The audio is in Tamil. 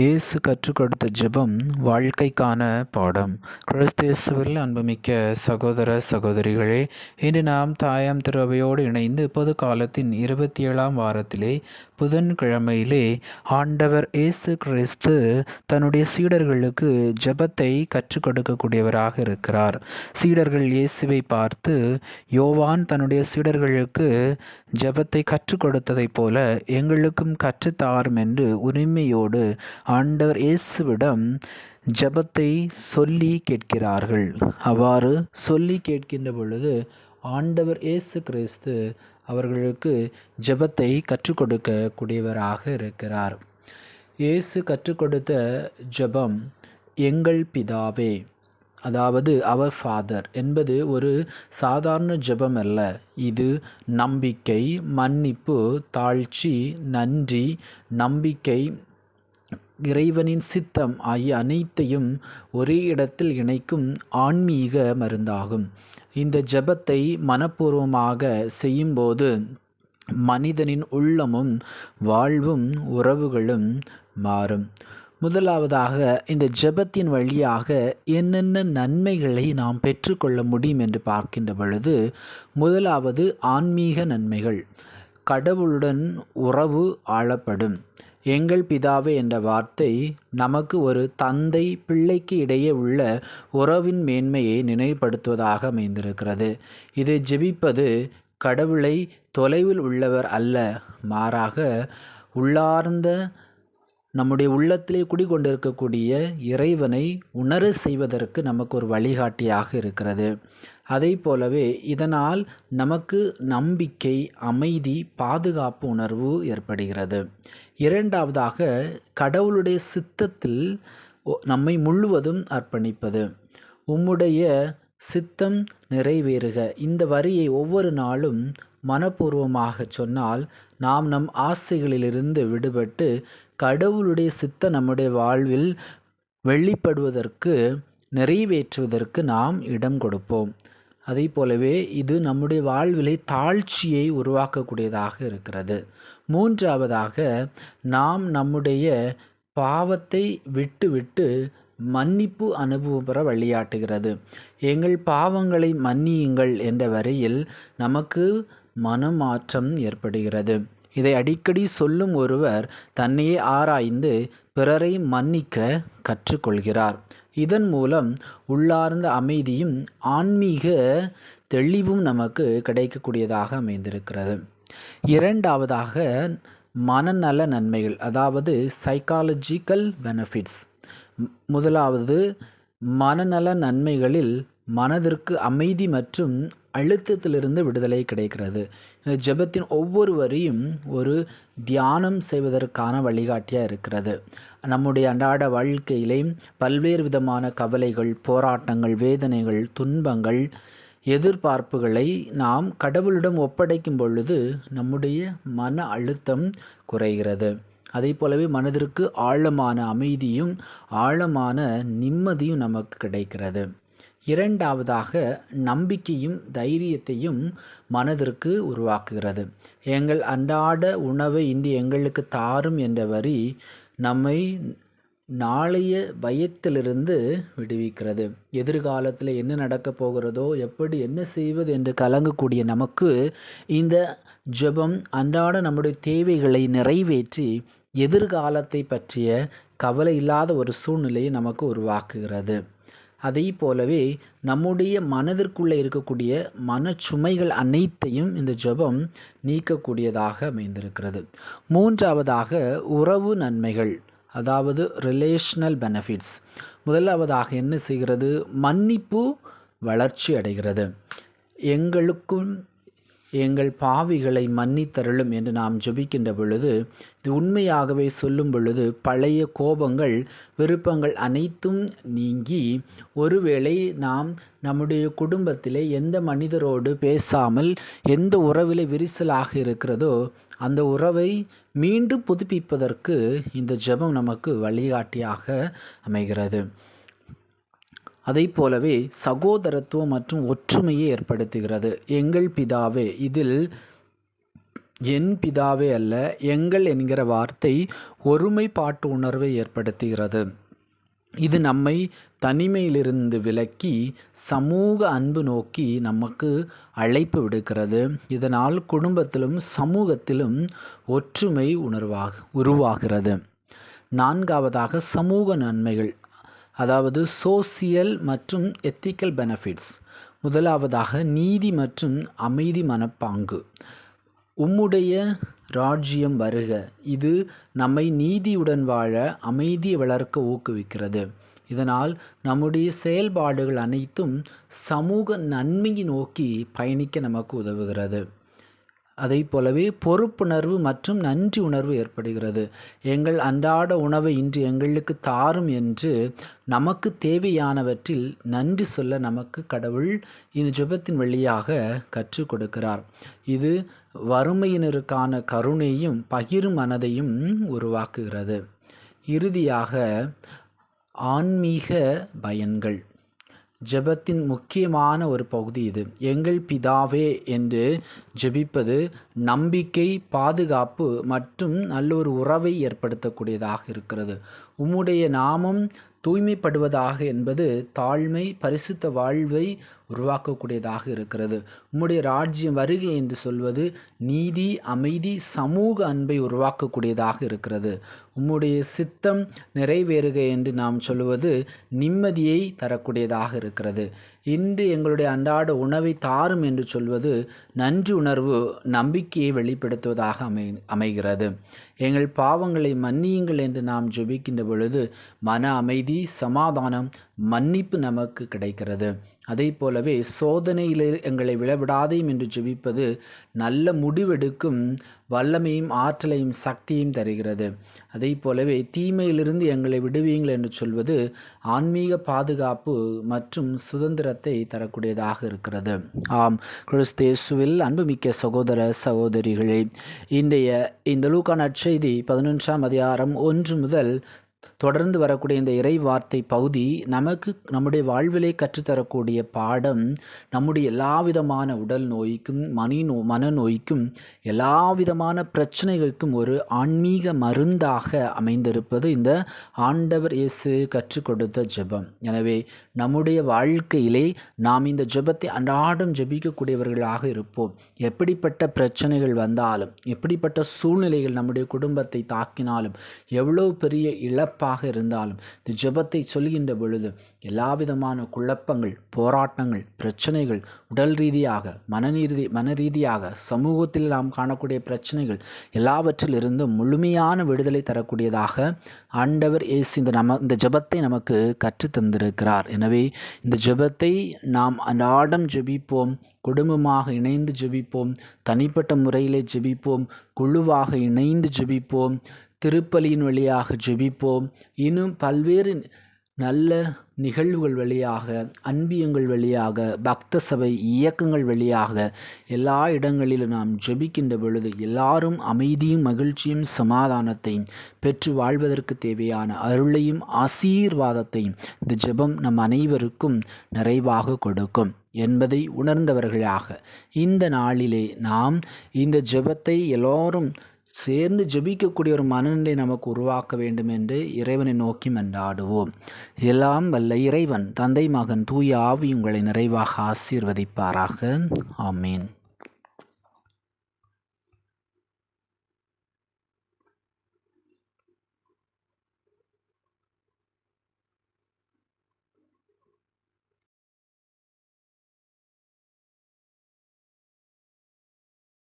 இயேசு கற்றுக் கொடுத்த ஜெபம் வாழ்க்கைக்கான பாடம். கிறிஸ்தேசுவில் அன்புமிக்க சகோதர சகோதரிகளே இன்று நாம் தாயாம் திருவையோடு இணைந்து பொது காலத்தின் இருபத்தி ஏழாம் வாரத்திலே புதன்கிழமையிலே ஆண்டவர் இயேசு கிறிஸ்து தன்னுடைய சீடர்களுக்கு ஜெபத்தை கற்றுக் கொடுக்கக்கூடியவராக இருக்கிறார். சீடர்கள் இயேசுவை பார்த்து யோவான் தன்னுடைய சீடர்களுக்கு ஜெபத்தை கற்றுக் கொடுத்ததைப் போல எங்களுக்கும் கற்றுத்தாரும் என்று உரிமையோடு ஆண்டவர் இயேசுவிடம் ஜெபத்தை சொல்லி கேட்கிறார்கள். அவ்வாறு சொல்லி கேட்கின்ற பொழுது ஆண்டவர் இயேசு கிறிஸ்து அவர்களுக்கு ஜெபத்தை கற்றுக் கொடுக்கக்கூடியவராக இருக்கிறார். இயேசு கற்றுக் கொடுத்த ஜெபம் எங்கள் பிதாவே அதாவது அவர் ஃபாதர் என்பது ஒரு சாதாரண ஜெபம் அல்ல இது நம்பிக்கை மன்னிப்பு தாழ்ச்சி நன்றி நம்பிக்கை இறைவனின் சித்தம் ஆகிய அனைத்தையும் ஒரே இடத்தில் இணைக்கும் ஆன்மீக மருந்தாகும். இந்த ஜெபத்தை மனப்பூர்வமாக செய்யும்போது மனிதனின் உள்ளமும் வாழ்வும் உறவுகளும் மாறும். முதலாவதாக இந்த ஜெபத்தின் வழியாக என்னென்ன நன்மைகளை நாம் பெற்றுக்கொள்ள முடியும் என்று பார்க்கின்ற பொழுது முதலாவது ஆன்மீக நன்மைகள். கடவுளுடன் உறவு ஆளப்படும். எங்கள் பிதாவே என்ற வார்த்தை நமக்கு ஒரு தந்தை பிள்ளைக்கு இடையே உள்ள உறவின் மேன்மையை நினைவுபடுத்துவதாக அமைந்திருக்கிறது. இது ஜெபிப்பது கடவுளை தொலைவில் உள்ளவர் அல்ல மாறாக உள்ளார்ந்த நம்முடைய உள்ளத்திலே குடிகொண்டிருக்கக்கூடிய இறைவனை உணர செய்வதற்கு நமக்கு ஒரு வழிகாட்டியாக இருக்கிறது. அதை போலவே இதனால் நமக்கு நம்பிக்கை அமைதி பாதுகாப்பு உணர்வு ஏற்படுகிறது. இரண்டாவதாக கடவுளுடைய சித்தத்தில் நம்மை முழுவதும் அர்ப்பணிப்பது. உம்முடைய சித்தம் நிறைவேறுக. இந்த வரியை ஒவ்வொரு நாளும் மனப்பூர்வமாக சொன்னால் நாம் நம் ஆசைகளிலிருந்து விடுபட்டு கடவுளுடைய சித்த நம்முடைய வாழ்வில் வெளிப்படுவதற்கு நிறைவேற்றுவதற்கு நாம் இடம் கொடுப்போம். அதே போலவே இது நம்முடைய வாழ்விலை தாழ்ச்சியை உருவாக்கக்கூடியதாக இருக்கிறது. மூன்றாவதாக நாம் நம்முடைய பாவத்தை விட்டுவிட்டு மன்னிப்பு அனுபவம் பெற வழியாட்டுகிறது. எங்கள் பாவங்களை மன்னியுங்கள் என்ற வரையில் நமக்கு மனமாற்றம் ஏற்படுகிறது. இதை அடிக்கடி சொல்லும் ஒருவர் தன்னையே ஆராய்ந்து பிறரை மன்னிக்க கற்றுக்கொள்கிறார். இதன் மூலம் உள்ளார்ந்த அமைதியும் ஆன்மீக தெளிவும் நமக்கு கிடைக்கக்கூடியதாக அமைந்திருக்கிறது. இரண்டாவதாக மனநல நன்மைகள் அதாவது சைக்காலஜிக்கல் பெனிஃபிட்ஸ் முதலாவது மனநல நன்மைகளில் மனதிற்கு அமைதி மற்றும் அழுத்தத்திலிருந்து விடுதலை கிடைக்கிறது. ஜெபத்தின் ஒவ்வொரு வரியும் ஒரு தியானம் செய்வதற்கான வழிகாட்டியாக இருக்கிறது. நம்முடைய அன்றாட வாழ்க்கையிலே பல்வேறு விதமான கவலைகள் போராட்டங்கள் வேதனைகள் துன்பங்கள் எதிர்பார்ப்புகளை நாம் கடவுளிடம் ஒப்படைக்கும் பொழுது நம்முடைய மன அழுத்தம் குறைகிறது. அதே போலவே மனதிற்கு ஆழமான அமைதியும் ஆழமான நிம்மதியும் நமக்கு கிடைக்கிறது. இரண்டாவதாக நம்பிக்கையும் தைரியத்தையும் மனதிற்கு உருவாக்குகிறது. எங்கள் அன்றாட உணவை இன்று எங்களுக்கு தாரும் என்ற வரி நம்மை நாளைய பயத்திலிருந்து விடுவிக்கிறது. எதிர்காலத்தில் என்ன நடக்கப் போகிறதோ எப்படி என்ன செய்வது என்று கலங்கக்கூடிய நமக்கு இந்த ஜெபம் அன்றாட நம்முடைய தேவைகளை நிறைவேற்றி எதிர்காலத்தை பற்றிய கவலை இல்லாத ஒரு சூழ்நிலையை நமக்கு உருவாக்குகிறது. அதை போலவே நம்முடைய மனதிற்குள்ளே இருக்கக்கூடிய மனச்சுமைகள் அனைத்தையும் இந்த ஜபம் நீக்கக்கூடியதாக அமைந்திருக்கிறது. மூன்றாவதாக உறவு நன்மைகள் அதாவது ரிலேஷனல் பெனிஃபிட்ஸ் முதலாவதாக என்ன செய்கிறது? மன்னிப்பு வளர்ச்சி அடைகிறது. எங்களுக்கும் எங்கள் பாவிகளை மன்னித்தருளும் என்று நாம் ஜெபிக்கின்ற பொழுது இது உண்மையாகவே சொல்லும் பொழுது பழைய கோபங்கள் விருப்பங்கள் அனைத்தும் நீங்கி ஒருவேளை நாம் நம்முடைய குடும்பத்திலே எந்த மனிதரோடு பேசாமல் எந்த உறவிலே விரிசலாக இருக்கிறதோ அந்த உறவை மீண்டும் புதுப்பிப்பதற்கு இந்த ஜெபம் நமக்கு வழிகாட்டியாக அமைகிறது. அதை போலவே சகோதரத்துவம் மற்றும் ஒற்றுமையை ஏற்படுத்துகிறது. எங்கள் பிதாவே இதில் என் பிதாவே அல்ல எங்கள் என்கிற வார்த்தை ஒருமைப்பாட்டு உணர்வை ஏற்படுத்துகிறது. இது நம்மை தனிமையிலிருந்து விலக்கி சமூக அன்பு நோக்கி நமக்கு அழைப்பு விடுக்கிறது. இதனால் குடும்பத்திலும் சமூகத்திலும் ஒற்றுமை உணர்வாக உருவாகிறது. நான்காவதாக சமூக நன்மைகள். அதாவது சோசியல் மற்றும் எத்திக்கல் பெனிஃபிட்ஸ் முதலாவதாக நீதி மற்றும் அமைதி மனப்பாங்கு. உம்முடைய ராஜ்யம் வருக. இது நம்மை நீதியுடன் வாழ அமைதியை வளர்க்க ஊக்குவிக்கிறது. இதனால் நம்முடைய செயல்பாடுகள் அனைத்தும் சமூக நன்மையை நோக்கி பயணிக்க நமக்கு உதவுகிறது. அதை போலவே பொறுப்புணர்வு மற்றும் நன்றி உணர்வு ஏற்படுகிறது. எங்கள் அன்றாட உணவை இன்று எங்களுக்கு தாரும் என்று நமக்கு தேவையானவற்றில் நன்றி சொல்ல நமக்கு கடவுள் இந்த ஜெபத்தின் வழியாக கற்றுக் கொடுக்கிறார். இது வறுமையினருக்கான கருணையும் பகிரும் மனதையும் உருவாக்குகிறது. இறுதியாக ஆன்மீக பயன்கள். ஜெபத்தின் முக்கியமான ஒரு பகுதி இது. எங்கள் பிதாவே என்று ஜெபிப்பது நம்பிக்கை பாதுகாப்பு மற்றும் நல்ல ஒரு உறவை ஏற்படுத்தக்கூடியதாக இருக்கிறது. உம்முடைய நாமம் தூய்மைப்படுவதாக என்பது தாழ்மை பரிசுத்த வாழ்வை உருவாக்கக்கூடியதாக இருக்கிறது. உம்முடைய ராஜ்யம் வருகை என்று சொல்வது நீதி அமைதி சமூக அன்பை உருவாக்கக்கூடியதாக இருக்கிறது. உம்முடைய சித்தம் நிறைவேறுக என்று நாம் சொல்வது நிம்மதியை தரக்கூடியதாக இருக்கிறது. இன்று எங்களுடைய அன்றாட உணவை தாரும் என்று சொல்வது நன்றி உணர்வு நம்பிக்கையை வெளிப்படுத்துவதாக அமை அமைகிறது. எங்கள் பாவங்களை மன்னியுங்கள் என்று நாம் ஜெபிக்கின்ற பொழுது மன அமைதி சமாதானம் மன்னிப்பு நமக்கு கிடைக்கிறது. அதை போலவே சோதனையில் எங்களை விழவிடாதையும் என்று ஜெபிப்பது நல்ல முடிவெடுக்கும் வல்லமையும் ஆற்றலையும் சக்தியும் தருகிறது. அதே போலவே தீமையிலிருந்து எங்களை விடுவீங்கள் என்று சொல்வது ஆன்மீக பாதுகாப்பு மற்றும் சுதந்திரத்தை தரக்கூடியதாக இருக்கிறது. ஆம் கிறிஸ்தேசுவில் அன்புமிக்க சகோதர சகோதரிகளே இன்றைய இந்த லூக்கா நற்செய்தி பதினொன்றாம் அதிகாரம் ஒன்று முதல் தொடர்ந்து வரக்கூடிய இந்த இறை வார்த்தை பகுதி நமக்கு நம்முடைய வாழ்விலே கற்றுத்தரக்கூடிய பாடம் நம்முடைய எல்லா விதமான உடல் நோய்க்கும் மணி நோ மனநோய்க்கும் எல்லா விதமான பிரச்சனைகளுக்கும் ஒரு ஆன்மீக மருந்தாக அமைந்திருப்பது இந்த ஆண்டவர் இயேசு கற்றுக் கொடுத்த ஜெபம். எனவே நம்முடைய வாழ்க்கையிலே நாம் இந்த ஜெபத்தை அன்றாடம் ஜெபிக்கக்கூடியவர்களாக இருப்போம். எப்படிப்பட்ட பிரச்சனைகள் வந்தாலும் எப்படிப்பட்ட சூழ்நிலைகள் நம்முடைய குடும்பத்தை தாக்கினாலும் எவ்வளோ பெரிய இழப்பாக இருந்தாலும் இந்த ஜெபத்தை சொல்கின்ற பொழுது எல்லா விதமான குழப்பங்கள் போராட்டங்கள் பிரச்சனைகள் உடல் ரீதியாக மனநீதி மன ரீதியாக சமூகத்தில் நாம் காணக்கூடிய பிரச்சனைகள் எல்லாவற்றிலிருந்து முழுமையான விடுதலை தரக்கூடியதாக ஆண்டவர் இயேசு இந்த நம இந்த ஜெபத்தை நமக்கு கற்றுத்தந்திருக்கிறார். என எனவே இந்த ஜெபத்தை நாம் அன்றாடம் ஜெபிப்போம் குடும்பமாக இணைந்து ஜெபிப்போம் தனிப்பட்ட முறையிலே ஜெபிப்போம் குழுவாக இணைந்து ஜெபிப்போம் திருப்பலியின் வழியாக ஜெபிப்போம். இன்னும் பல்வேறு நல்ல நிகழ்வுகள் வழியாக அன்பியங்கள் வழியாக பக்த சபை இயக்கங்கள் வழியாக எல்லா இடங்களிலும் நாம் ஜெபிக்கின்ற பொழுது எல்லாரும் அமைதியும் மகிழ்ச்சியும் சமாதானத்தையும் பெற்று வாழ்வதற்கு தேவையான அருளையும் ஆசீர்வாதத்தையும் இந்த ஜெபம் நம் அனைவருக்கும் நிறைவாக கொடுக்கும் என்பதை உணர்ந்தவர்களாக இந்த நாளிலே நாம் இந்த ஜெபத்தை எல்லோரும் சேர்ந்து ஜெபிக்கக்கூடிய ஒரு மனநிலை நமக்கு உருவாக்க வேண்டும் என்று இறைவனை நோக்கி மன்றாடுவோம். எல்லாம் வல்ல இறைவன் தந்தை மகன் தூய ஆவி உங்களை நிறைவாக ஆசீர்வதிப்பாராக. ஆமீன்.